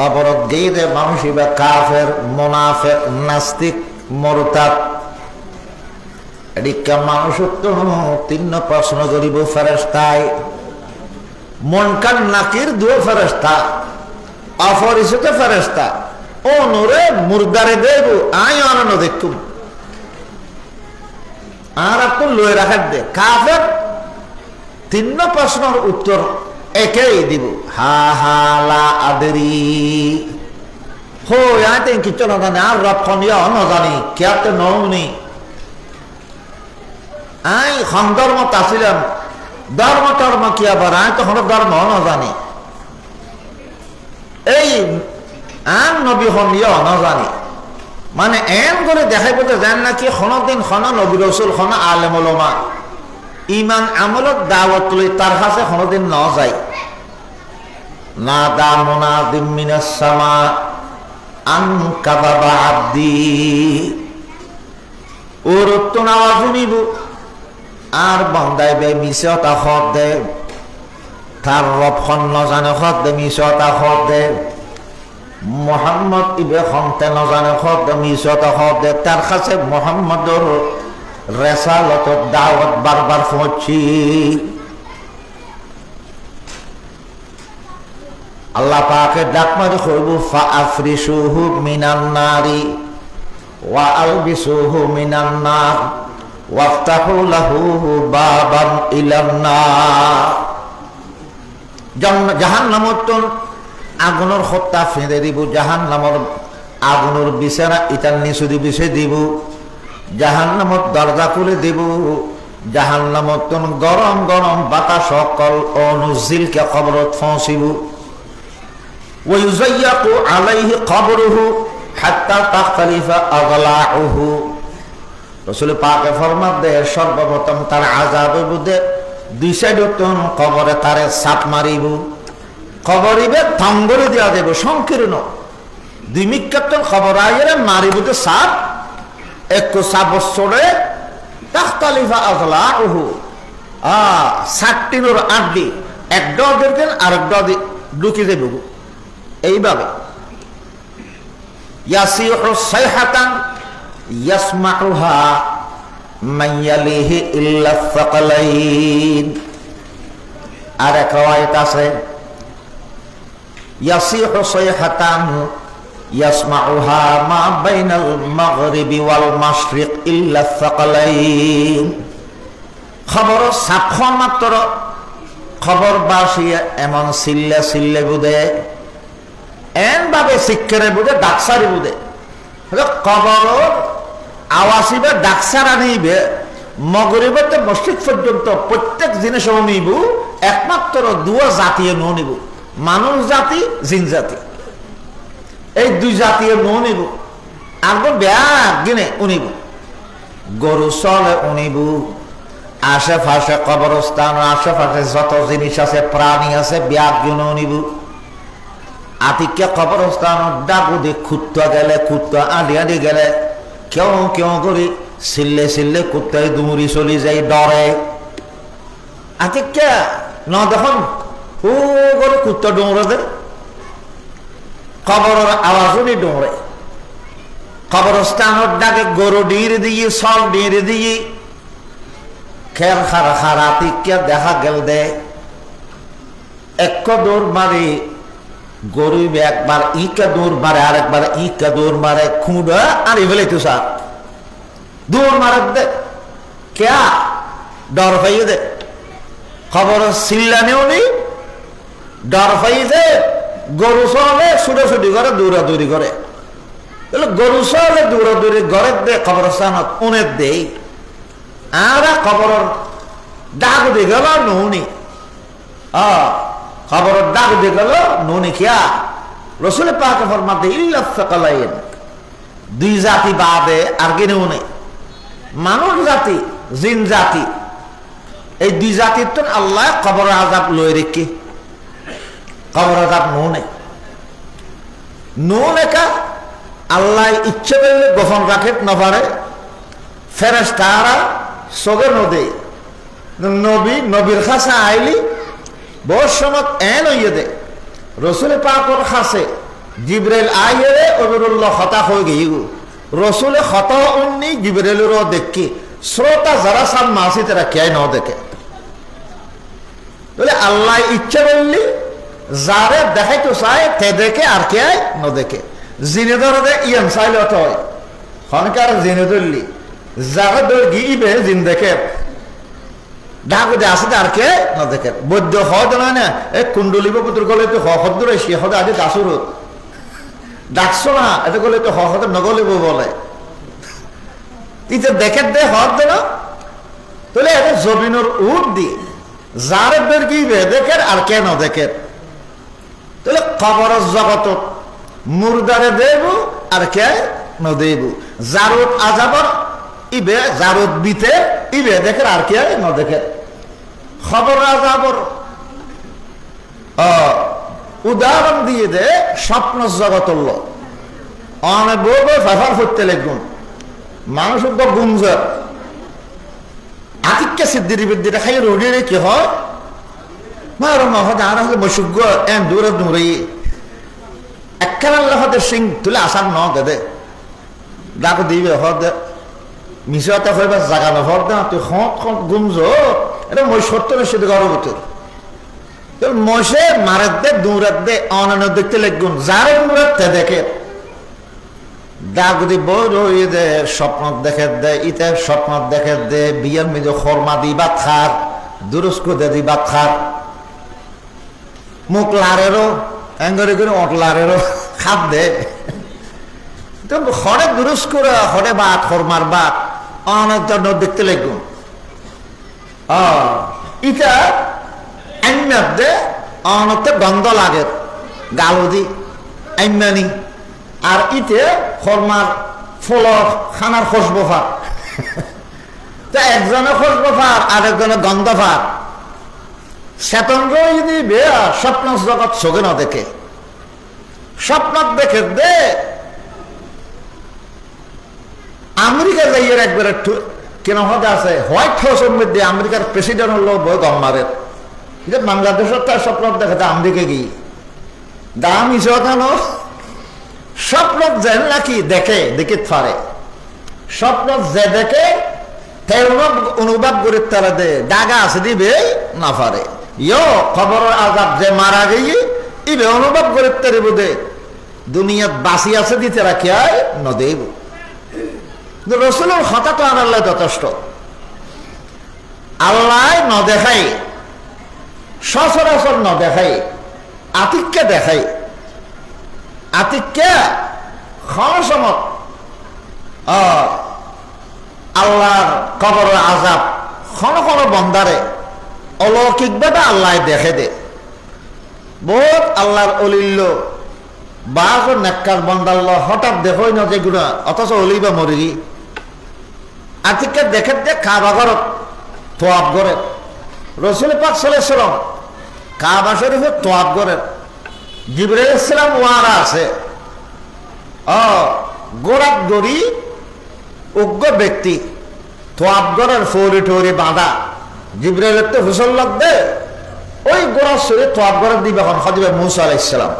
কবরত দে মানুষ ইবা কাফের মোনাফের নাস্তিক, মরতাদ। এদিকে মানুষ তো তিন প্রশ্ন করিব ফেরেস্তায় মনকান নাকির দুও ফেরেস্তা অপরিচিত ফেরেস্তা ও নোরে মুর্দারে দেব, আই অনন্য দেখতুম। আর আপনি লয়ে রাখার দে, কাফের তিন প্রশ্নের উত্তর একেই দিব। হা হা, লা, আদেরি। হো, ইয়াতে কিছু না জানে আর রক্ষণ ইয়া নজানি, কেয়াতে নৌনি। আই সন্দর্মত আছিলাম ধর্ম টর্ম কি আবার আই তখন ধর্ম, নজানি। এই, আন নবী হন ইয়া নজানি। মানে এম করে দেখাই বলতে যান নাকি দিন খন নবী রসুল খন আলেম ওলমা ইমান আমলত দাওয়াত তুলি তার কাছে কোনোদিন ন যায় না দা মোনা দিমিনাস সামা আন কাবাবা আব্দি। ওর তো নাওয়া শুনিব আর বন্দাই বে মিশতা হত দে। তার রব খন নজানে হত দে মিশতা হত দে। মোহাম্মদ ইবে খন্তে নজানে হত দে মিশতা হত দে। তার কাছে মোহাম্মদর রেসালত দাওয়াত বারবার পৌঁছি। আল্লাহ পাকে ডাক মারি কইব ফা আফরিসুহু মিনান নারি ওয়া আলবিসুহু মিনান নার ওয়াফতাহু লাহু বাবান ইলান নার। জাহান্নামতন আগুনের হত্যা ফেঁদে দিব, জাহান্নামর আগুনের বিছানা ইটার নিচুরি বিছে দিব। জাহান্নামত দরজা খুলে দেব। জাহান্নামত কোন গরম গরম বাতাস সকল অনুজিলকে কবরত ফসিব। ওয়াইজাইয়াকু আলাইহি কবরুহু হাত্তা তাখতালিফা আগলাউহু। রসুল পাকে ফরমাত দে সর্বপ্রথম তার আজাবে বুদে দুই সাইড কবরে তারে সাপ মারিব। খবরিবে থাঙ্গরে দেওয়া দেব, সংকীর্ণ। দুই মিক্ষাত্তন খবর আইয়ের মারিবুতে সাপ একটু সাবসরে তাখতালিফা আজলা ওহু আ ষাটটিনোর আড্ডি এক ডর দেখবেন আর এক ডর ঢুকে দেব এইভাবে। ইয়াসিহু সাইহাতান ইয়াসমাউহা মান ইয়ালিহি ইল্লা সাকালাইন। আর এক রাওয়ায়াত আছে, ইয়াসিহু يسمعها ما بين المغرب والمشرق إلا الثقلين খবর সাক্ষর মাত্র খবর বাসিয়ে এমন সিল্লে সিল্লে বুদে এন ভাবে শিক্ষারে বুদে ডাকসারি বুদে খবর আওয়াসিবে ডাকসার আনিবে মগরিবেতে মসজিদ পর্যন্ত প্রত্যেক জিনিস নিব একমাত্র দুয়া জাতীয় নিব মানুষ জাতি জিন জাতি এই দুই জাতীয় নো নিব আগে ব্যাগ গিনে উনিব গরু চলে উনিব আশেপাশে কবরস্থান, আশেপাশে যত জিনিস আছে, প্রাণী আছে, ব্যাগ গিনে উনিব আতিকে কবরস্থান ডাকু দি খুত্ত গেলে, খুত্ত আদি আদি গেলে, কেউ কেউ করি চিল্লে চিল্লে কুত্তাই দুমুরি চলি যাই ডরে। আতিকে ন দেখুন হু করে কুত্তা ডোঁড়ে দে কবরের আওয়াজও ডোঁড়ে কবরস্থানের ডাকে গরু ডিঁড়ে দিয়ে সল ডিঁড়ে দিয়ে। খের খারা খারা তিকে দেখা গেল দে। এক দৌড় মারি গরু একবার ইকা দৌড় মারে আর একবার ইকা দৌড় মারে, খুঁড়া আর ইবেলে তো সার। দৌড় মারে দে। কে ডর পাইয়ে দে। খবর সিল্লানেও নেই ডর পাইয়ে দে। গরু চলে ছুটাছুটি করে, দৌড়াদৌড়ি করে। গরু চলে দৌড়াদৌড়ি ঘরের দে কবরস্থানত উনের দেই। আর খবর ডাক দিয়ে গেল নুনি খবর ডাক দিয়ে গেল নুনি খিয়া রসুলের পাকে ফরমাতে ইল্লাফাকালাইন দুই জাতি বাদে আর কি নেই। মানুষ জাতি, জিন জাতি। এই দুই জাতির তো আল্লাহ কবর আজাব লই রেখে কবর আজাব নুনে। নুন একা আল্লাহ ইচ্ছে করলে গোপন রাখে নপারে ফেরেস তারা সবে নদে। নবী, নবীর খাসা আইলি বহু সময় এন হইয়ে দে। রসুল পাকর খাসে জিব্রাইল আইয়ে অবিরুল্লাহ হতা হয়ে গিয়ে রসুলে হত উন্নি জিব্রাইলেরও দেখি। শ্রোতা যারা সাম মাসি তারা কে ন দেখে? বলে আল্লাহ ইচ্ছা করলি যারে দেখাইতো চায় তে দেখে আর কে ন দেখে জিনে ধরে ইয়ান চাইলে অত হয় হনকার জিনে ধরলি যারা ধর গিয়ে জিন দেখে ডাক দে আসে আর কে ন দেখে বৈদ্য হদ নয় না এ কুণ্ডলিব পুত্র গলে তো হদ দূরে সে হদে আজ দাসুরত ডাকছো না এটা গলে তো হদ নগলিব বলে ইতে দেখে দে হদ দে না তাহলে এটা জমিনের উঠ দিয়ে যার বের গিয়ে দেখে আর কে ন দেখে তাহলে খবর জগত। মুর্দারে দেব আর কে ন দেব। জারুত আজাবর, ইবে জারুত বিতে, ইবে দেখে আর কে ন দেখে। খবর আজাবর। উদাহরণ দিয়ে দে স্বপ্ন জগত অনেক বউ ফেফার ফুটতে লেগুন। মানুষ তো গুঞ্জর আতিককে সিদ্দিরি বিদ্দিরে খাই রোডে কি হয়? মারো মহদ আর হলে বসুগ্য এন দূরে দূরে। একখান আল্লাহতে সিং তুলে আসার ন দে দে। ডাক দিবে হদ মিশতে হইবা জাগা নহর দে, তুই হত হত গুমজ। এটা মই সত্তরের সাথে গর্ভবতী মশে মারের দে দূরের দে, অনান্য দেখতে লেগুন। যারে দূরের তে দেখে। ডাক দি বড় হয়ে দে, স্বপ্ন দেখে দে, ইতে স্বপ্ন দেখে দে, বিয়ের মেজে খরমা দি বা খার দুরস্ক দে দি বা খার মুখ লারেরও এঙ্গরে করে অট লারেরও খাপ দে। তো হরে দুরুস করে, হরে বাত খরমার বাত অনেক দেখতে লেগুন ইটা আইনার দে অনতে গন্ধ লাগে, গালো দি আইমানি আর ইতে খরমার ফলর খানার খসবো ফার তা একজনে খসবো ফার আর একজনে গন্ধ ফার শ্বেতঙ্গ যদি বেয়া, স্বপ্ন জগৎ চোখে না দেখে। স্বপ্ন দেখে দে। আমেরিকা যাইয়ের একবার একটু কেন হতে আছে। হোয়াইট হাউসের মধ্যে আমেরিকার প্রেসিডেন্ট হলো বই গম্মারের যে বাংলাদেশের তার স্বপ্ন দেখাতে আমেরিকা গিয়ে। দাম ইসো কেন স্বপ্ন যে নাকি দেখে দেখে পারে স্বপ্ন যে দেখে অনুভব করে তারা দে। ডাগা আছে দিবে, না পারে ইয় খবর আজাব যে মারা গিয়ে ইবে অনুভব করে তারিব দে। দুনিয়াত বাসি আছে দিতে রাখি আয় নদেব। রসুলের হঠাৎ আনাল্লাহ যথেষ্ট। আল্লাহ ন দেখাই, সচরাচর ন দেখাই, আতিককে দেখাই। আতিককে সমত আল্লাহর কবর আজাব ক্ষণ ক্ষণ বন্দারে অলৌকিক বেটা আল্লাহ দেখে দে। বহুত আল্লাহর অলিল্য বাঘ নেককার হঠাৎ দেখই না যেগুলো অথচ অলিবা মরি আতিককে দেখে দে কাবা ঘরত, তোয়াব করে রসুল পাক সালাম কাবা শরীফে তোয়াব করে জিবরাইল ইসলাম ওয়ারা আছে। ও গোড়াত দড়ি উগ্র ব্যক্তি, তোয়াব গরের ফৌরি টৌরি বাঁধা। জিবরাইলের তো হুসল লাগবে। ওই গোড়ার শরীর তোয়াব গরের দিবে এখন হদিবে মুসা আলাইসালাম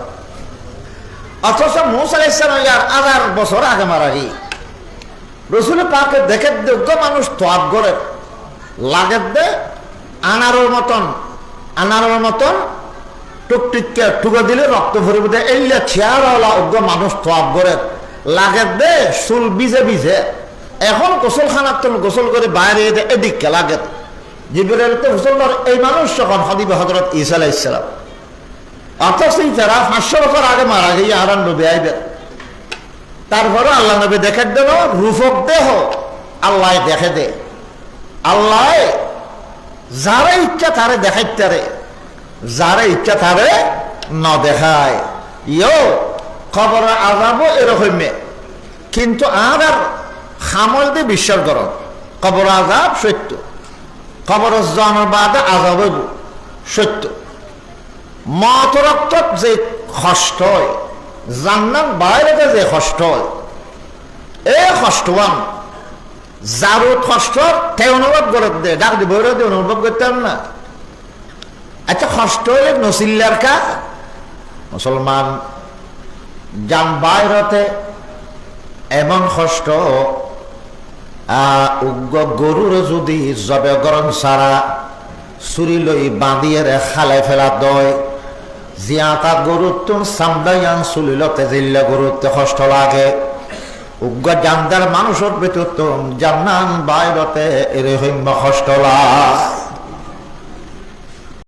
অথচ মুসা আলাইসালাম ইয়ার হাজার বছর আগে মারা গিয়ে। রসুল পাকে দেখে যোগ্য মানুষ তোয়াব গরের লাগের দে আনারোর মতন আনারোর মতন টুকটিককে টুকে দিলে রক্ত ভরে দেয় এইলে চেয়ারওয়ালা অজ্ঞ মানুষ তোয়াব করে লাগে দে, চুল বিজে বিজে এখন গোসল খানার তো গোসল করে বাইরে এদিককে লাগে জিবিরের তো গোসল এই মানুষ যখন হদিবে হজরত ইসা আলাইসালাম অথচ তারা পাঁচশো বছর আগে মারা গিয়ে আরান নবী আইবে তারপরে আল্লাহ নবী দেখে দেব রূপক দেহ, আল্লাহ দেখে দে। আল্লাহ যারা ইচ্ছা তারে দেখাইতারে যারা ইচ্ছা তারে ন দেখায়। ইয়ো, খবর আজাবো এরকম কিন্তু আর আর খামল দিয়ে বিশ্বাস কর কবর আজাব সত্য। কবর জন্মের বাদে আজাব সত্য। মত রক্ত যে কষ্ট হয়, জান্নাত বাইরে যে কষ্ট হয়, এই কষ্টবান যারও কষ্ট তে অনুভব করে দে, ডাক দিব অনুভব করতাম না। আচ্ছা কষ্ট হলে নসিল্লার কাজ মুসলমান যান বাইরতে এমন কষ্ট গরুর যদি জবে গরম সারা চুরি লই বাঁধিয়ে রে খালে ফেলা দয়। জিয়াতা গরুর তুন সামদাইয়ান চুলিলতে জিল্লা গরুতে কষ্ট লাগে। উগ্র জানদার মানুষের ভিতর তো জান্নান বাইরতে এরে হইম কষ্ট লাগে।